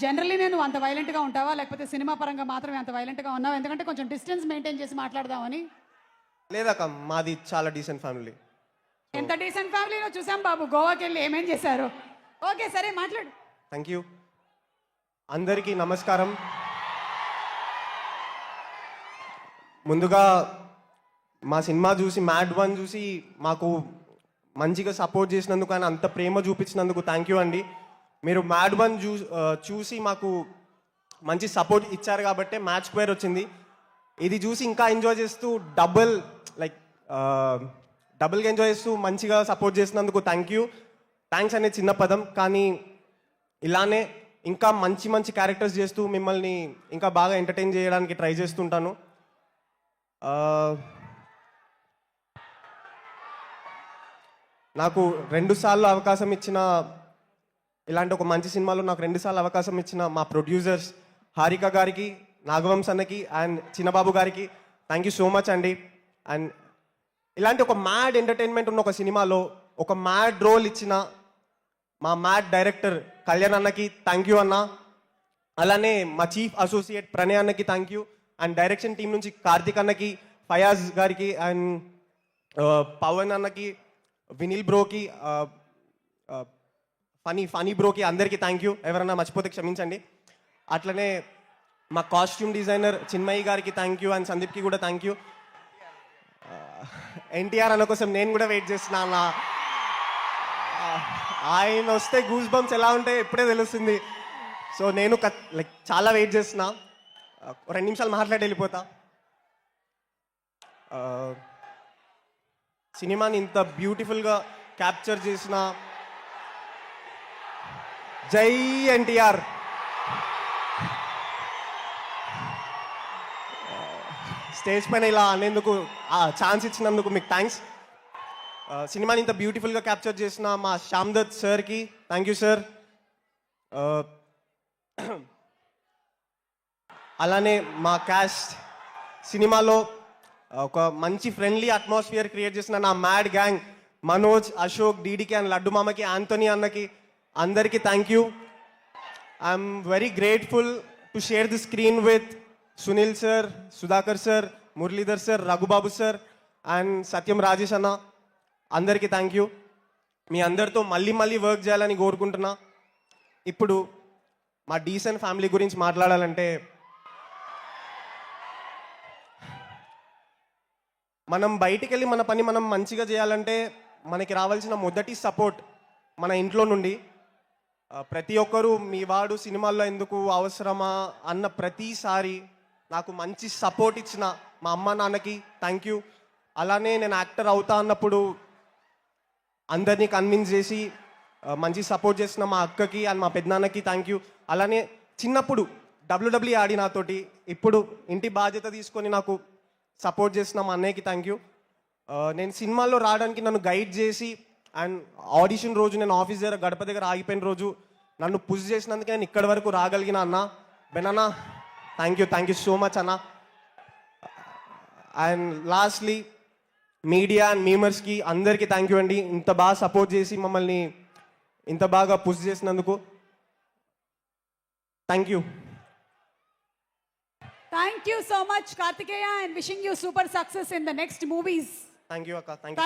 Generally నేను అంత వైలెంట్గా ఉంటావా? లేకపోతే సినిమా పరంగా మాత్రమే అంత వైలెంట్గా ఉన్నావా? ఎందుకంటే కొంచెం డిస్టెన్స్ మెయింటైన్ చేసి మాట్లాడదామని. లేదక్క మాది చాలా డీసెంట్ ఫ్యామిలీ ఎంత డీసెంట్ ఫ్యామిలీలో చూసాం బాబు. గోవాకి వెళ్ళి ఏమేం చేశారు? ఓకే సరే మాట్లాడు. థ్యాంక్ యూ అందరికీ నమస్కారం. ముందుగా మా సినిమా చూసి మ్యాడ్ వన్ చూసి మాకు మంచిగా సపోర్ట్ చేసినందుకు ఆయన అంత ప్రేమ చూపించినందుకు థ్యాంక్ యూ అండి. మీరు మ్యాడ్ వన్ చూ చూసి మాకు మంచి సపోర్ట్ ఇచ్చారు కాబట్టి మ్యాచ్ స్క్వేర్ వచ్చింది. ఇది చూసి ఇంకా ఎంజాయ్ చేస్తూ డబుల్ లైక్ డబుల్గా ఎంజాయ్ చేస్తూ మంచిగా సపోర్ట్ చేసినందుకు థ్యాంక్ యూ థ్యాంక్స్ అనే చిన్న పదం కానీ ఇలానే ఇంకా మంచి మంచి క్యారెక్టర్స్ చేస్తూ మిమ్మల్ని ఇంకా బాగా ఎంటర్టైన్ చేయడానికి ట్రై చేస్తుంటాను. నాకు రెండు సార్లు అవకాశం ఇచ్చిన ఇలాంటి ఒక మంచి సినిమాలో నాకు రెండుసార్లు అవకాశం ఇచ్చిన మా ప్రొడ్యూసర్స్ హారిక గారికి నాగవంశ్ అన్నకి అండ్ చిన్నబాబు గారికి థ్యాంక్ యూ సో మచ్ అండి. అండ్ ఇలాంటి ఒక మ్యాడ్ ఎంటర్టైన్మెంట్ ఉన్న ఒక సినిమాలో ఒక మ్యాడ్ రోల్ ఇచ్చిన మా మ్యాడ్ డైరెక్టర్ కళ్యాణ్ అన్నకి థ్యాంక్ యూ అన్న. అలానే మా చీఫ్ అసోసియేట్ ప్రణయ్ అన్నకి thank you and direction team నుంచి కార్తిక్ అన్నకి ఫయాజ్ గారికి అండ్ uh, పవన్ అన్నకి వినిల్ బ్రోకి uh, uh, ఫనీ ఫనీ బ్రోకి అందరికీ థ్యాంక్ యూ ఎవరన్నా మర్చిపోతే క్షమించండి. అట్లనే మా కాస్ట్యూమ్ డిజైనర్ చిన్మయ్య గారికి థ్యాంక్ యూ అండ్ సందీప్కి కూడా థ్యాంక్ యూ ఎన్టీఆర్ అన్న కోసం నేను కూడా వెయిట్ చేస్తున్నా ఆయన వస్తే గూస్ బంప్స్ ఎలా ఉంటాయో ఇప్పుడే తెలుస్తుంది. సో నేను లైక్ చాలా వెయిట్ చేస్తున్నా. రెండు నిమిషాలు మాట్లాడి వెళ్ళిపోతా. సినిమాని ఇంత బ్యూటిఫుల్గా క్యాప్చర్ చేసిన జై ఎన్టీఆర్. స్టేజ్ పైన ఇలా అనేందుకు ఛాన్స్ ఇచ్చినందుకు మీకు థ్యాంక్స్ సినిమాని ఇంత బ్యూటిఫుల్గా క్యాప్చర్ చేసిన మా శ్యామ్దత్ సార్కి థ్యాంక్ యూ సార్ అలానే మా క్యాస్ట్ సినిమాలో ఒక మంచి ఫ్రెండ్లీ అట్మాస్ఫియర్ క్రియేట్ చేసిన నా మ్యాడ్ గ్యాంగ్ మనోజ్ అశోక్ డీడీకి అండ్ లడ్డు మామకి ఆంటోనీ అన్నకి అందరికీ thank you I'm very grateful to share the screen with Sunil sir Sudhakar sir Muralidhar sir Raghubabu sir and Satyam Rajesh అన్న అందరికీ థ్యాంక్ యూ మీ అందరితో మళ్ళీ మళ్ళీ వర్క్ చేయాలని కోరుకుంటున్నా. ఇప్పుడు మా డీసెంట్ ఫ్యామిలీ గురించి మాట్లాడాలంటే మనం బయటికి వెళ్ళి మన పని మనం మంచిగా చేయాలంటే మనకి రావాల్సిన మొదటి సపోర్ట్ మన ఇంట్లో నుండి ప్రతి ఒక్కరూ మీ వాడు సినిమాల్లో ఎందుకు అవసరమా అన్న ప్రతిసారి నాకు మంచి సపోర్ట్ ఇచ్చిన మా అమ్మ నాన్నకి థ్యాంక్ యూ అలానే నేను యాక్టర్ అవుతా అన్నప్పుడు అందరినీ కన్విన్స్ చేసి మంచి సపోర్ట్ చేసిన మా అక్కకి అండ్ మా పెద్దనాన్నకి థ్యాంక్ యూ అలానే చిన్నప్పుడు డబ్ల్యూడబ్ల్యూ ఆడి నాతోటి ఇప్పుడు ఇంటి బాధ్యత తీసుకొని నాకు సపోర్ట్ చేసిన మా అన్నయ్యకి థ్యాంక్ యూ నేను సినిమాల్లో రావడానికి నన్ను గైడ్ చేసి అండ్ ఆడిషన్ రోజు నేను ఆఫీస్ దగ్గర గడప దగ్గర ఆగిపోయిన రోజు నన్ను పుష్ చేసినందుకే నేను ఇక్కడి వరకు రాగలిగిన అన్న. బెనన్నా thank you thank you so much అన్న. అండ్ లాస్ట్లీ మీడియా అండ్ మీమర్స్కి అందరికీ థ్యాంక్ యూ అండి. ఇంత బాగా సపోర్ట్ చేసి మమ్మల్ని ఇంత బాగా పుష్ చేసినందుకు. Thank you thank you so much Karthikeya and wishing you super success in the next movies thank you అక్క. Thank you